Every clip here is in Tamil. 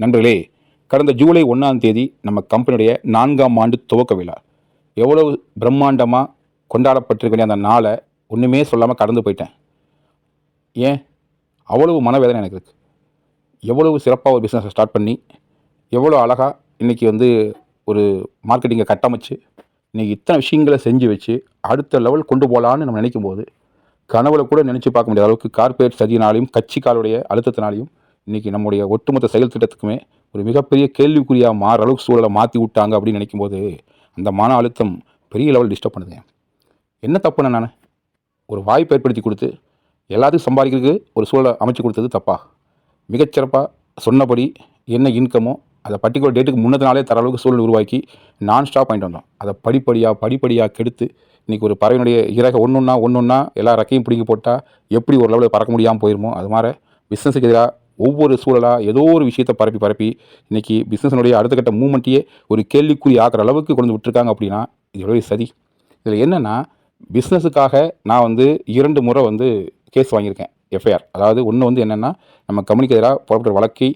நண்பர்களே கடந்த ஜூலை ஒன்றாம் தேதி நம்ம கம்பெனியுடைய நான்காம் ஆண்டு துவக்க விழா. எவ்வளவு பிரம்மாண்டமாக கொண்டாடப்பட்டிருக்க அந்த நாளை ஒன்றுமே சொல்லாமல் கடந்து போயிட்டேன். ஏன்? அவ்வளவு மனவேதனை எனக்கு இருக்குது எவ்வளவு சிறப்பாக ஒரு பிஸ்னஸை ஸ்டார்ட் பண்ணி எவ்வளோ அழகாக இன்றைக்கி வந்து ஒரு மார்க்கெட்டிங்கை கட்டமைச்சு இன்றைக்கி இத்தனை விஷயங்களை செஞ்சு வச்சு அடுத்த லெவல் கொண்டு போகலான்னு நம்ம நினைக்கும் போது கனவுல கூட நினச்சி பார்க்க முடியாத அளவுக்கு கார்ப்பரேட் சதியினாலையும் கட்சிக்காலுடைய அழுத்தத்தினாலையும் இன்றைக்கி நம்முடைய ஒட்டுமொத்த செயல் திட்டத்துக்குமே ஒரு மிகப்பெரிய கேள்விக்குறியாக மாற அளவுக்கு சூழலை மாற்றி விட்டாங்க அப்படின்னு நினைக்கும்போது அந்த மன அழுத்தம் பெரிய லெவல் டிஸ்டர்ப் பண்ணுது என்ன தப்புண்ணே நான்? ஒரு வாய்ப்பு ஏற்படுத்தி கொடுத்து எல்லாத்துக்கும் சம்பாதிக்கிறதுக்கு ஒரு சூழலை அமைச்சு கொடுத்தது தப்பா? மிகச்சிறப்பாக சொன்னபடி என்ன இன்கமோ அதை பர்டிகுலர் டேட்டுக்கு முன்னதுனாலே தர அளவுக்கு சூழல் உருவாக்கி நான் ஸ்டாப் பண்ணிட்டு வந்தோம். அதை படிப்படியாக படிப்படியாக கெடுத்து இன்றைக்கி ஒரு பறவையினுடைய இறக ஒன்று ஒன்றா ஒன்று ஒன்றா எல்லா ரெக்கையும் பிடிக்க போட்டால் எப்படி ஒரு லெவலில் பறக்க முடியாமல் போயிருமோ அது மாதிரி பிஸ்னஸுக்கு எதிராக ஒவ்வொரு சூழலாக ஏதோ ஒரு விஷயத்தை பரப்பி பரப்பி இன்றைக்கி பிஸ்னஸினுடைய அடுத்த கட்ட மூமெண்ட்டையே ஒரு கேள்விக்குறி ஆக்கிற அளவுக்கு கொண்டு வந்து விட்டுருக்காங்க அப்படின்னா இது எவ்வளோ சதி. இதில் என்னென்னா பிஸ்னஸுக்காக நான் வந்து இரண்டு முறை வந்து கேஸ் வாங்கியிருக்கேன் எஃப்ஐஆர் அதாவது ஒன்று வந்து என்னென்னா நம்ம கம்யூனிக்கு எதிராக புறப்பட்ட வழக்கை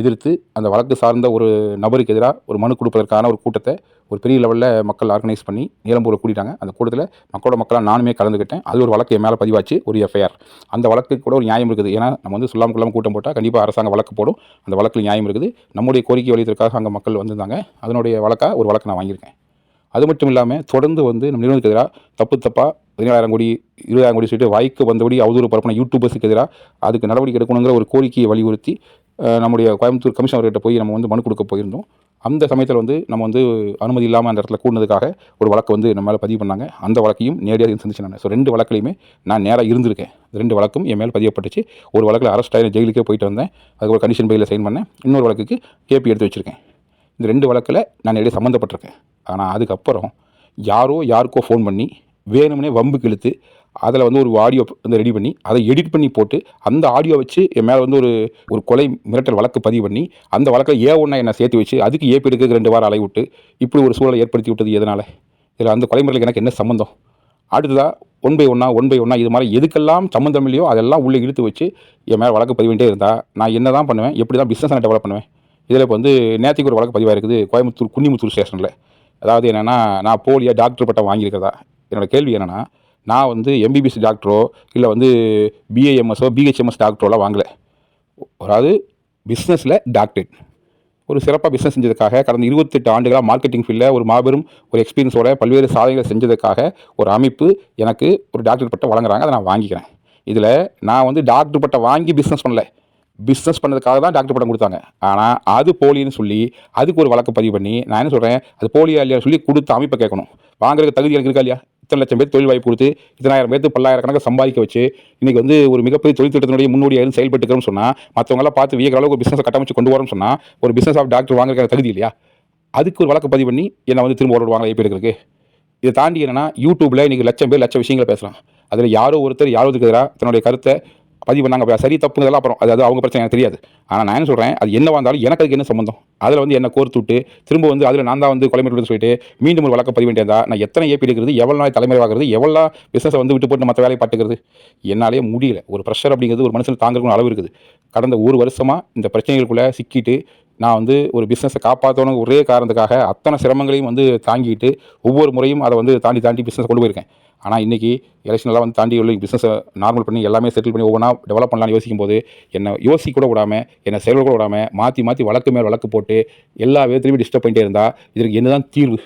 எதிர்த்து அந்த வழக்கு சார்ந்த ஒரு நபருக்கு எதிராக ஒரு மனு கொடுப்பதற்கான ஒரு கூட்டத்தை ஒரு பெரிய லெவலில் மக்கள் ஆர்கனைஸ் பண்ணி நீலம்பூரில் கூட்டிட்டாங்க. அந்த கூட்டத்தில் மக்களோட மக்களாக நானுமே கலந்துக்கிட்டேன் அது ஒரு வழக்கு என் மேலே பதிவாச்சு ஒரு எஃப்ஐஆர் அந்த வழக்கு கூட ஒரு நியாயம் இருக்குது. ஏன்னா நம்ம வந்து சொல்லாமல் கொள்ளாமல் கூட்டம் போட்டால் கண்டிப்பாக அரசாங்கம் வழக்கு போடும். அந்த வழக்கில் நியாயம் இருக்குது. நம்முடைய கோரிக்கை வலியத்திற்காக அங்கே மக்கள் வந்திருந்தாங்க. அதனுடைய வழக்காக ஒரு வழக்கு நான் வாங்கியிருக்கேன். அது மட்டும் இல்லாமல் தொடர்ந்து வந்து நம்ம நிறுவனத்துக்கு எதிராக தப்பு தப்பாக பதினேழாயிரம் கோடி இருபதாயிரம் கோடி சொல்லிட்டு வாய்க்கு வந்தபடி அவதூறு பரப்பின யூடியூபர்ஸுக்கு எதிராக அதுக்கு நடவடிக்கை எடுக்கணுங்கிற ஒரு கோரிக்கையை வலியுறுத்தி நம்முடைய கோயம்புத்தூர் கமிஷன் அவர்கிட்ட போய் நம்ம வந்து மனு கொடுக்க போயிருந்தோம். அந்த சமயத்தில் வந்து நம்ம வந்து அனுமதி இல்லாமல் அந்த இடத்துல கூடினதுக்காக ஒரு வழக்கு வந்து நம்ம மேலே பதிவு பண்ணாங்க. அந்த வழக்கையும் நேரடியாக சந்திச்சு நான். ஸோ ரெண்டு வழக்குலையுமே நான் நேராக இருந்திருக்கேன். இந்த ரெண்டு வழக்கும் என் மேல் பதியப்பட்டுச்சு. ஒரு வழக்கில் அரெஸ்ட் ஆகி ஜெயிலுக்கே போயிட்டு வந்தேன். அதுக்கு ஒரு கண்டிஷன் பையில் சைன் பண்ணேன். இன்னொரு வழக்குக்கு கேபி எடுத்து வச்சுருக்கேன். இந்த ரெண்டு வழக்கில் நான் நேரடியாக சம்மந்தப்பட்டிருக்கேன். ஆனால் அதுக்கப்புறம் யாரோ யாருக்கோ ஃபோன் பண்ணி வேணும்னே வம்புக்கு இழுத்து அதில் வந்து ஒரு ஆடியோ வந்து ரெடி பண்ணி அதை எடிட் பண்ணி போட்டு அந்த ஆடியோ வச்சு என் மேலே வந்து ஒரு ஒரு கொலை மிரட்டல் வழக்கு பதிவு பண்ணி அந்த வழக்கில் ஏ ஒன்றா என்னை சேர்த்து வச்சு அதுக்கு ஏ எடுக்க ரெண்டு வாரம் அலைவிட்டு இப்படி ஒரு சூழலை ஏற்படுத்தி விட்டது எதனால்? இதில் அந்த கொலை மிரட்டலுக்கு எனக்கு என்ன சம்மந்தம் அடுத்ததாக ஒன் பை ஒன்றா ஒன் பை ஒன்றா இது மாதிரி எதுக்கெல்லாம் சம்மந்தம் இல்லையோ அதெல்லாம் உள்ளே இழுத்து வச்சு என் மேலே வழக்கு பதிவுகிட்டே இருந்தால் நான் என்ன தான் பண்ணுவேன் எப்படி தான் பிஸ்னஸ் நான் டெவலப் பண்ணுவேன்? இதில் இப்போ வந்து நேற்றுக்கு ஒரு வழக்கு பதிவாக இருக்குது கோயம்புத்தூர் குன்னிமுத்தூர் ஸ்டேஷனில் அதாவது என்னென்னா நான் போலியாக டாக்டர் பட்டம் வாங்கியிருக்கிறதா? என்னோடய கேள்வி என்னென்னா நான் வந்து எம்பிபிஎஸ் டாக்டரோ இல்லை வந்து பிஏஎம்எஸோ பிஹெச்எம்எஸ் டாக்டரோலாம் வாங்கலை. அதாவது பிஸ்னஸில் டாக்டரேட் ஒரு சிறப்பாக பிஸ்னஸ் செஞ்சதுக்காக கடந்த இருபத்தெட்டு ஆண்டுகளாக மார்க்கெட்டிங் ஃபீல்டில் ஒரு மாபெரும் ஒரு எக்ஸ்பீரியன்ஸோட பல்வேறு சாதனைகளை செஞ்சதுக்காக ஒரு அமைப்பு எனக்கு ஒரு டாக்டர் பட்டம் வழங்குறாங்க அதை நான் வாங்கிக்கிறேன். இதில் நான் வந்து டாக்டர் பட்டம் வாங்கி பிஸ்னஸ் பண்ணல. பிஸ்னஸ் பண்ணதுக்காக தான் டாக்டர் பட்டம் கொடுத்தாங்க. ஆனால் அது போலின்னு சொல்லி அதுக்கு ஒரு வழக்கு பதிவு பண்ணி நான் என்ன சொல்கிறேன் அது போலியா இல்லையா சொல்லி கொடுத்த அமைப்பை கேட்கணும். வாங்குறதுக்கு தகுதி எனக்கு இருக்கா இல்லையா? இத்தனை லட்சம் பேர் தொழில் வாய்ப்பு கொடுத்து இத்தனாயிரம் பேர்த்து பல்லாயிரக்கணக்கு சம்பாதிக்க வச்சு இன்றைக்கி வந்து ஒரு மிகப்பெரிய தொழில் திட்டத்தினுடைய முன்னோடியாக இருந்து செயல்பட்டுக்கிறோம்னு சொன்னால் மற்றவங்களாம் பார்த்து வியக்கிற அளவுக்கு ஒரு பிஸ்னஸ் கட்டமைச்சு கொண்டு வரோம்னு சொன்னால் ஒரு பிஸ்னஸ் ஆஃப் டாக்டர் வாங்குற தகுதி இல்லையா? அதுக்கு ஒரு வழக்கு பதிவு பண்ணி என்னை வந்து திரும்ப ஒரு வாங்கலாம் எப்படி இருக்கிறதுக்கு இதை தாண்டி என்னன்னா யூடியூப்பில் இன்றைக்கி லட்சம் பேர் லட்சம் விஷயங்களை பேசலாம். அதில் யாரோ ஒருத்தர் யாரோ இருக்கிறா தன்னுடைய கருத்தை பதிவு பண்ணாங்க. சரி சரி தப்புங்கிறதெல்லாம் அப்புறம் அது அவங்க பிரச்சனை எனக்கு தெரியாது. ஆனால் நான் என்ன சொல்கிறேன் அது என்ன வந்தாலும் எனக்கு அதுக்கு என்ன சம்மந்தம் அதில் வந்து என்ன கோர்த்து விட்டு திரும்ப வந்து அதில் நான் தான் வந்து கொலை மட்டும் சொல்லிட்டு மீண்டும் ஒரு வழக்கு பதிவு வேண்டியதா நான் எத்தனை ஏபி எடுக்கிறது எவ்வளோ நாள் தலைமுறை எவ்வளோ பிஸ்னஸை வந்து விட்டு போட்டு மற்ற வேலையை பார்த்துக்கிறது? என்னாலே முடியல. ஒரு ப்ரெஷர் அப்படிங்கிறது ஒரு மனுஷன் தாங்கிறதுக்கு அளவு இருக்குது. கடந்த ஒரு வருஷமாக இந்த பிரச்சனைகளுக்குள்ளே சிக்கிட்டு நான் வந்து ஒரு பிஸ்னஸை காப்பாற்றணும் ஒரே காரணத்துக்காக அத்தனை சிரமங்களையும் வந்து தாங்கிட்டு ஒவ்வொரு முறையும் அதை வந்து தாண்டி தாண்டி பிஸ்னஸ் கொண்டு போயிருக்கேன். ஆனால் இன்றைக்கி எலெக்ஷன்லாம் வந்து தாண்டி உள்ள பிஸ்னஸை நார்மல் பண்ணி எல்லாமே செட்டில் பண்ணி ஒவ்வொன்றா டெவலப் பண்ணலாம்னு யோசிக்கும் போது என்னை யோசிக்க கூட விடாமல் என்னை செயல் கூட விடாமல் மாற்றி மாற்றி வழக்கு மேல் வழக்கு போட்டு எல்லா விதத்துலையுமே டிஸ்டர்ப் பண்ணிட்டே இருந்தால் இதற்கு என்ன தான் தீர்வு?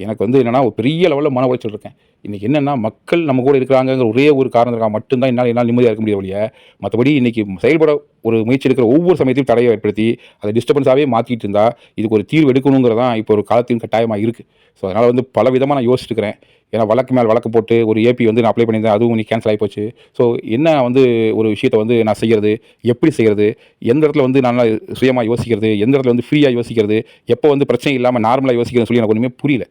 எனக்கு வந்து என்னென்னா ஒரு பெரிய லெவலில் மன உளைச்சல் இருக்கேன். இன்றைக்கி என்னென்னா மக்கள் நம்ம கூட இருக்கிறாங்கங்கிற ஒரே ஒரு காரணத்துக்காக மட்டும்தான் என்னால் என்னால் நிம்மதியாக இருக்க முடியாது ஒழிய மற்றபடி இன்றைக்கி செயல்பட ஒரு முயற்சி எடுக்கிற ஒவ்வொரு சமயத்தையும் தடையை ஏற்படுத்தி அதை டிஸ்டர்பன்ஸாகவே மாற்றிட்டு இருந்தால் இதுக்கு ஒரு தீர்வு எடுக்கணுங்கிறதான் இப்போ ஒரு காலத்தின் கட்டாயமாக இருக்குது ஸோ அதனால் வந்து பல விதமாக நான் யோசிச்சுருக்கிறேன் ஏன்னா வழக்கு மேலே வழக்கு போட்டு ஒரு ஏபி வந்து நான் அப்ளை பண்ணியிருந்தேன் அதுவும் நீ கேன்சல் ஆகி போச்சு ஸோ என்ன வந்து ஒரு விஷயத்தை வந்து நான் செய்கிறது எப்படி செய்கிறது எந்த இடத்துல வந்து நான் சுயமாக யோசிக்கிறது எந்த இடத்துல வந்து ஃப்ரீயாக யோசிக்கிறது எப்போ வந்து பிரச்சனை இல்லாமல் நார்மலாக யோசிக்கிறதுன்னு சொல்லி எனக்கு ஒன்றுமே புரியல.